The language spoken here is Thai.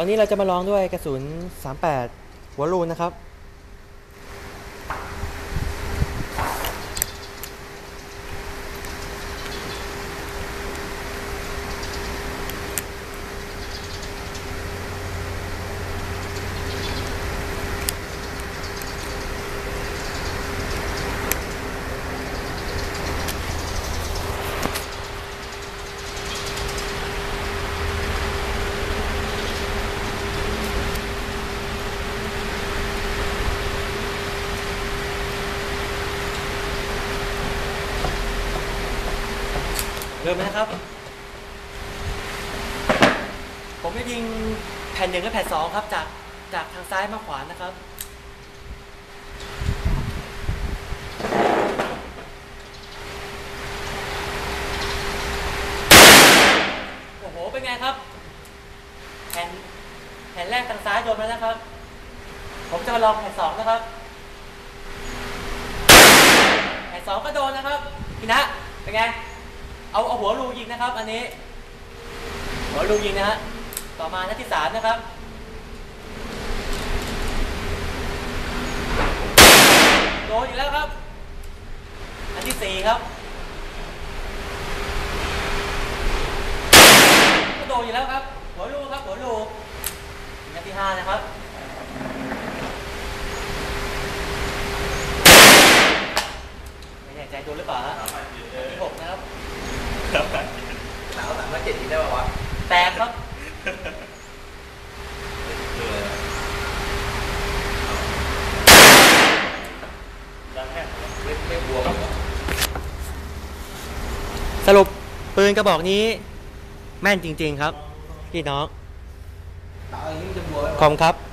ตอนนี้เราจะมาลองด้วยกระสุน 38 หัวรูนนะครับ เริ่มนะครับ ผมจะยิงแผ่นหนึ่งและแผ่นสองครับ จากจากทางซ้ายมาขวานะครับ โอ้โห เป็นไงครับ แผ่นแผ่นแรกทางซ้ายโดนไปแล้วนะครับ ผมจะมาลองแผ่นสองนะครับ แผ่นสองก็โดนนะครับพี่นะเป็นไง เอาเอาหัวรูยิงนะครับ อันนี้ หัวรูยิงนะฮะต่อมานัดที่สามนะครับโดนอีกแล้วครับ อันที่สี่ครับก็โดนอีกแล้วครับ หัวรูครับหัวรูนัดที่ห้านะครับไม่แน่ใจโดนหรือเปล่าฮะอันที่หกนะครับ สาวสามารถเจ็ดยิงได้ป่าวะ แตกครับ ไม่ไม่บวมเหรอ สรุปปืนกระบอกนี้ แม่นจริง ๆ ครับ พี่น้องตาอย่างนี้มันจะบวมไหมขอบคุณครับ